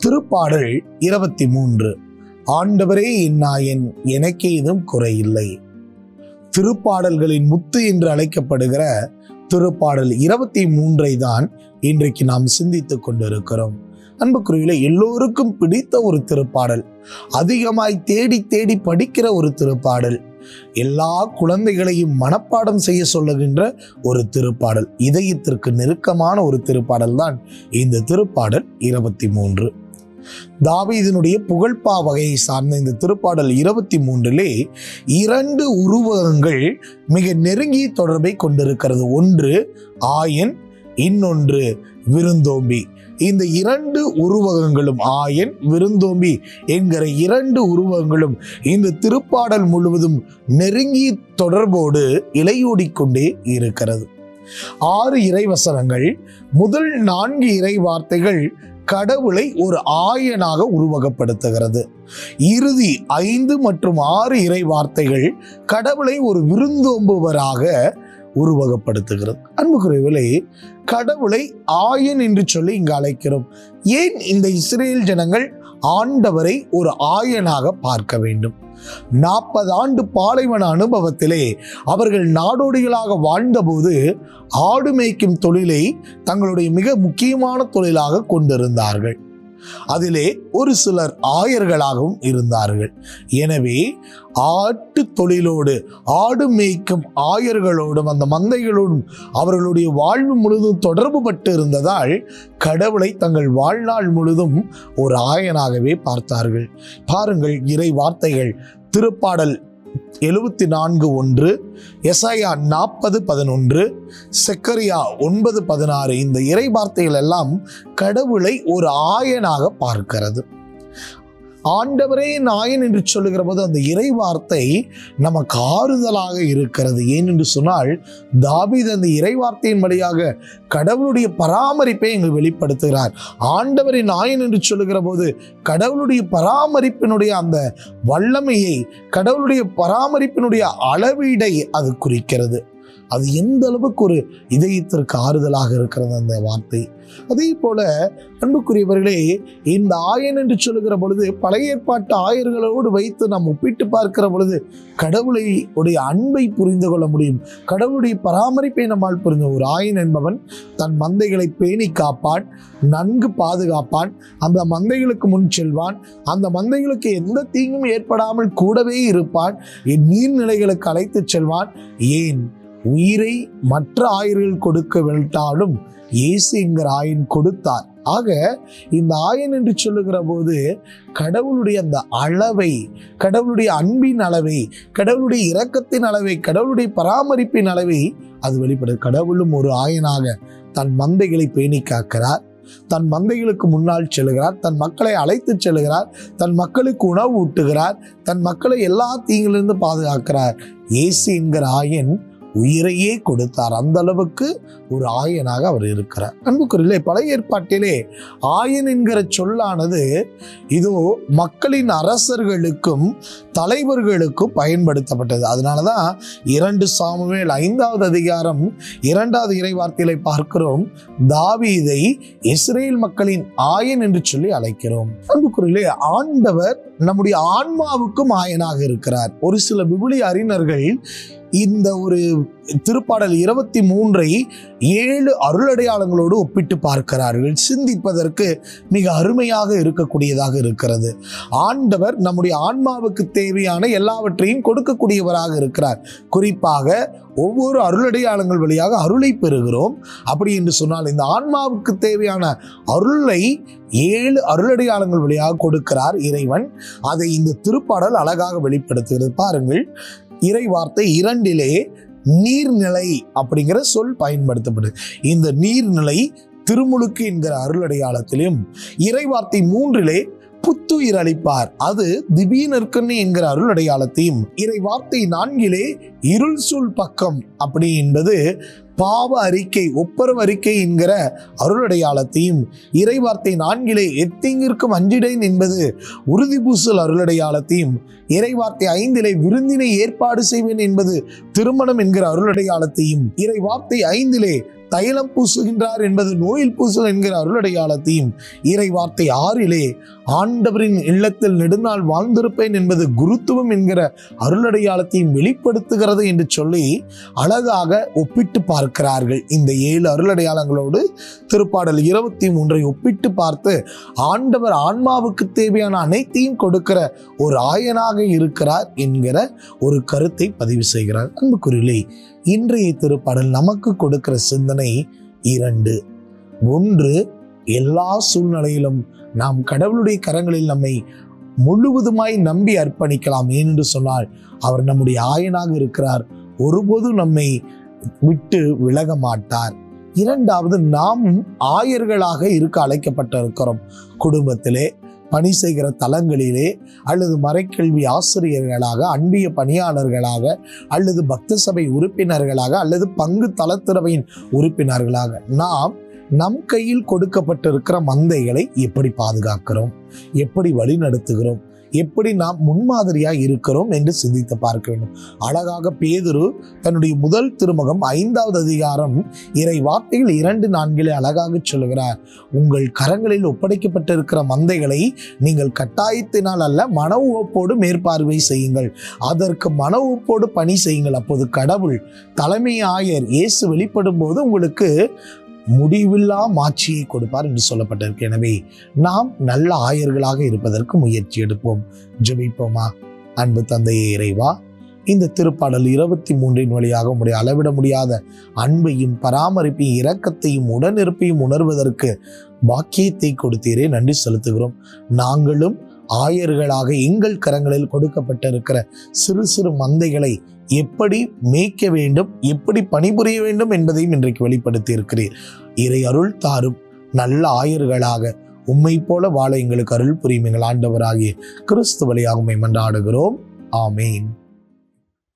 திருப்பாடல் இருபத்தி மூன்று ஆண்டவரே இந்நாயன் எனக்கே இதும் குறையில்லை. திருப்பாடல்களின் முத்து என்று அழைக்கப்படுகிற திருப்பாடல் இருபத்தி மூன்றை தான் இன்றைக்கு நாம் சிந்தித்துக் கொண்டிருக்கிறோம். அன்புக்குருவில எல்லோருக்கும் பிடித்த ஒரு திருப்பாடல். அதிகமாய் தேடி தேடி படிக்கிற ஒரு திருப்பாடல். எல்லா குழந்தைகளையும் மனப்பாடம் செய்ய சொல்லுகின்ற ஒரு திருப்பாடல். இதயத்திற்கு நெருக்கமான ஒரு திருப்பாடல் தான் இந்த திருப்பாடல் இருபத்தி மூன்று தாவீதினுடைய புகழ்பா வகையை சார்ந்த இந்த திருப்பாடல் இருபத்தி மூன்றிலே இரண்டு உருவகங்கள் மிக நெருங்கிய தொடர்பை கொண்டிருக்கிறது. ஒன்று ஆயன் இன்னொன்று விருந்தோம்பி. இந்த இரண்டு உருவகங்களும் ஆயன் விருந்தோம்பி என்கிற இரண்டு உருவகங்களும் இந்த திருப்பாடல் முழுவதும் நெருங்கிய தொடர்போடு இலையோடிக்கொண்டே இருக்கிறது. ஆறு இறைவசனங்கள் முதல் நான்கு இறை வார்த்தைகள் கடவுளை ஒரு ஆயனாக உருவகப்படுத்துகிறது. இறுதி ஐந்து மற்றும் ஆறு இறை வார்த்தைகள் கடவுளை ஒரு விருந்தோம்புவராக உருவகப்படுத்துகிறது. அன்புக்குரியவர்களே கடவுளை ஆயன் என்று சொல்லி இங்கு அழைக்கிறோம். ஏன் இந்த இஸ்ரேல் ஜனங்கள் ஆண்டவரை ஒரு ஆயனாக பார்க்க வேண்டும்? நாற்பது ஆண்டு பாலைவன அனுபவத்திலே அவர்கள் நாடோடிகளாக வாழ்ந்தபோது ஆடு மேய்க்கும் தொழிலை தங்களுடைய மிக முக்கியமான தொழிலாக கொண்டிருந்தார்கள். அதிலே ஒரு சிலர் ஆயர்களாகவும் இருந்தார்கள். எனவே ஆட்டு தொழிலோடு ஆடு மேய்க்கும் ஆயர்களோடும் அந்த மந்தைகளோடும் அவர்களுடைய வாழ்வு முழுதும் தொடர்பு பட்டு இருந்ததால் கடவுளை தங்கள் வாழ்நாள் முழுதும் ஒரு ஆயனாகவே பார்த்தார்கள். பாருங்கள் இறை வார்த்தைகள் திருப்பாடல் எழுபத்தி நான்கு ஒன்று எசாயா நாற்பது பதினொன்று செக்கரியா ஒன்பது பதினாறு இந்த இறை வார்த்தைகள் எல்லாம் கடவுளை ஒரு ஆயனாக பார்க்கிறது. ஆண்டவரே நாயன் என்று சொல்லுகிற போது அந்த இறை வார்த்தை நமக்கு ஆறுதலாக இருக்கிறது. ஏன் என்று சொன்னால் தாவீது அந்த இறை வார்த்தையின் வழியாக கடவுளுடைய பராமரிப்பை எங்கள் வெளிப்படுத்துகிறார். ஆண்டவரை நாயன் என்று சொல்லுகிற போது கடவுளுடைய பராமரிப்பினுடைய அந்த வல்லமையை கடவுளுடைய பராமரிப்பினுடைய அளவீடை அது குறிக்கிறது. அது எந்த அளவுக்கு ஒரு இதயத்திற்கு ஆறுதலாக இருக்கிறது அந்த வார்த்தை? அதே போல அன்புக்குரியவர்களே இந்த ஆயன் என்று சொல்லுகிற பொழுது பழைய ஏற்பாட்டு ஆயர்களோடு வைத்து நாம் ஒப்பிட்டு பார்க்கிற பொழுது கடவுளை உடைய அன்பை புரிந்து கொள்ள முடியும். கடவுளுடைய பராமரிப்பை நம்மால் புரிந்து ஒரு ஆயன் என்பவன் தன் மந்தைகளை பேணி காப்பான் நன்கு பாதுகாப்பான் அந்த மந்தைகளுக்கு முன் செல்வான் அந்த மந்தைகளுக்கு எந்த தீங்கும் ஏற்படாமல் கூடவே இருப்பான் நீர்நிலைகளுக்கு அழைத்து செல்வான். ஏன்? உயிரை மற்ற ஆயர்கள் கொடுக்க விட்டாலும் இயேசு என்கிற ஆயன் கொடுத்தார். ஆக இந்த ஆயன் என்று சொல்லுகிற போது கடவுளுடைய அந்த அளவை கடவுளுடைய அன்பின் அளவை கடவுளுடைய இரக்கத்தின் அளவை கடவுளுடைய பராமரிப்பின் அளவை அது வெளிப்படுது கடவுளும் ஒரு ஆயனாக தன் மந்தைகளை பேணி காக்கிறார். தன் மந்தைகளுக்கு முன்னால் செல்கிறார் தன் மக்களை அழைத்து செல்கிறார் தன் மக்களுக்கு உணவு ஊட்டுகிறார் தன் மக்களை எல்லா தீங்கிலிருந்து பாதுகாக்கிறார். இயேசு என்கிற ஆயன் உயிரையே கொடுத்தார். அந்த அளவுக்கு ஒரு ஆயனாக அவர் இருக்கிறார். அன்புக்குரிலே பழைய ஏற்பாட்டிலே ஆயன் என்கிற சொல்லானது இதோ மக்களின் அரசர்களுக்கும் தலைவர்களுக்கும் பயன்படுத்தப்பட்டது. அதனால தான் இரண்டு சாமுவேல் ஐந்தாவது அதிகாரம் இரண்டாவது இறை பார்க்கிறோம். தாவீதை இஸ்ரேல் மக்களின் ஆயன் என்று சொல்லி அழைக்கிறோம். அன்புக்குரிலே ஆண்டவர் நம்முடைய ஆன்மாவுக்கும் ஆயனாக இருக்கிறார். ஒரு சில விபுலி அறிஞர்கள் இந்த ஒரு திருப்பாடல் இருபத்தி மூன்றை ஏழு அருளடையாளங்களோடு ஒப்பிட்டு பார்க்கிறார்கள். சிந்திப்பதற்கு மிக அருமையாக இருக்கக்கூடியதாக இருக்கிறது. ஆண்டவர் நம்முடைய ஆன்மாவுக்கு தேவையான எல்லாவற்றையும் கொடுக்கக்கூடியவராக இருக்கிறார். குறிப்பாக ஒவ்வொரு அருளடையாளங்கள் வழியாக அருளை பெறுகிறோம். அப்படி என்று சொன்னால் இந்த ஆன்மாவுக்கு தேவையான அருளை ஏழு அருளடையாளங்கள் வழியாக கொடுக்கிறார் இறைவன். அதை இந்த திருப்பாடல் அழகாக வெளிப்படுத்துகிறது. பாருங்கள் இறை வார்த்தை இரண்டிலே நீர்நிலை அப்படிங்கிற சொல் பயன்படுத்தப்படுது. இந்த நீர்நிலை திருமுழுக்கு என்கிற அருளடையாளத்திலும் இறைவார்த்தை மூன்றிலே புத்துயிர் அளிப்பார். அது திடீர்னற்கண்ணி என்கிற அருள் அடையாளத்தையும் இறை வார்த்தை நான்கிலே இருள் சூழ் பக்கம் அப்படி என்பது பாவ அறிக்கை ஒப்பரவு அறிக்கை என்கிற அருளடையாளத்தையும் இறைவார்த்தை நான்கிலே எத்திங்கிற்கும் அஞ்சிடேன் என்பது உறுதி பூசல் அருளடையாளத்தையும் இறைவார்த்தை ஐந்திலே விருந்தினை ஏற்பாடு செய்வேன் என்பது திருமணம் என்கிற அருளடையாளத்தையும் இறை வார்த்தை ஐந்திலே தைலம் பூசுகின்றார் என்பது நோயில் பூசல் என்கிற அருளடையாளத்தையும் இறை வார்த்தை ஆறிலே ஆண்டவரின் இல்லத்தில் நெடுநாள் வாழ்ந்திருப்பேன் என்பது குருத்துவம் என்கிற அருளடையாளத்தையும் வெளிப்படுத்துகிறது என்று சொல்லி அழகாக ஒப்பிட்டு பார்க்கிறார்கள். இந்த ஏழு அருளடையாளங்களோடு திருப்பாடல் இருபத்தி மூன்றை ஒப்பிட்டு பார்த்து ஆண்டவர் ஆன்மாவுக்கு தேவையான அனைத்தையும் கொடுக்கிற ஒரு ஆயனாக இருக்கிறார் என்கிற ஒரு கருத்தை பதிவு செய்கிறார். அன்புக்குறியிலே இன்றைய திருப்பாடல் நமக்கு கொடுக்கிற சிந்தனை இரண்டு. ஒன்று எல்லா சூழ்நிலையிலும் நாம் கடவுளுடைய கரங்களில் நம்மை முழுவதுமாய் நம்பி அர்ப்பணிக்கலாம். ஏனென்று சொன்னால் அவர் நம்முடைய ஆயனாக இருக்கிறார். ஒருபோதும் நம்மை விட்டு விலக மாட்டார். இரண்டாவது நாமும் ஆயர்களாக இருக்க அழைக்கப்பட்டிருக்கிறோம். குடும்பத்திலே பணி செய்கிற தலங்களிலே அல்லது மறைக்கல்வி ஆசிரியர்களாக அன்பிய பணியாளர்களாக அல்லது பக்த சபை உறுப்பினர்களாக அல்லது பங்கு தளத்துறவையின் உறுப்பினர்களாக நாம் நம் கையில் கொடுக்கப்பட்டிருக்கிற மந்தைகளை எப்படி பாதுகாக்கிறோம்? எப்படி வழிநடத்துகிறோம்? எப்படி நாம் முன்மாதிரியாக இருக்கிறோம் என்று சிந்தித்து பார்க்க வேண்டும். அழகாக பேதுரு தன்னுடைய முதல் திருமுகம் ஐந்தாவது அதிகாரம் இறை வார்த்தைகள் இரண்டு நான்கிலே அழகாக சொல்லுகிறார். உங்கள் கரங்களில் ஒப்படைக்கப்பட்டிருக்கிற மந்தைகளை நீங்கள் கட்டாயத்தினால் அல்ல மன உவப்போடு மேற்பார்வை செய்யுங்கள். அதற்கு மன உவப்போடு பணி செய்யுங்கள். அப்போது கடவுள் தலைமை ஆயர் இயேசு வெளிப்படும் போது உங்களுக்கு முடிவில்லா மாட்சியை கொடுப்பார் என்று சொல்லப்பட்டிருக்கு. எனவே நாம் நல்ல ஆயர்களாக இருப்பதற்கு முயற்சி எடுப்போம். ஜெபிப்போமா? அன்பு தந்தையே இறைவா இந்த திருப்பாடல் இருபத்தி மூன்றின் வழியாக உடைய அளவிட முடியாத அன்பையும் பராமரிப்பையும் இரக்கத்தையும் உடனிருப்பையும் உணர்வதற்கு பாக்கியத்தை கொடுத்தீரே. நன்றி செலுத்துகிறோம். நாங்களும் ஆயர்களாக எங்கள் கரங்களில் கொடுக்கப்பட்டிருக்கிற சிறு சிறு மந்தைகளை எப்படி மேய்க்க வேண்டும் எப்படி பணிபுரிய வேண்டும் என்பதையும் இன்றைக்கு வெளிப்படுத்தி இருக்கிறீர் இறை அருள் தாரும் நல்ல ஆயர்களாக உம்மை போல வாழ எங்களுக்கு அருள் புரியும் எங்கள் ஆண்டவராகிய கிறிஸ்து வழியாக மன்றாடுகிறோம். ஆமேன்.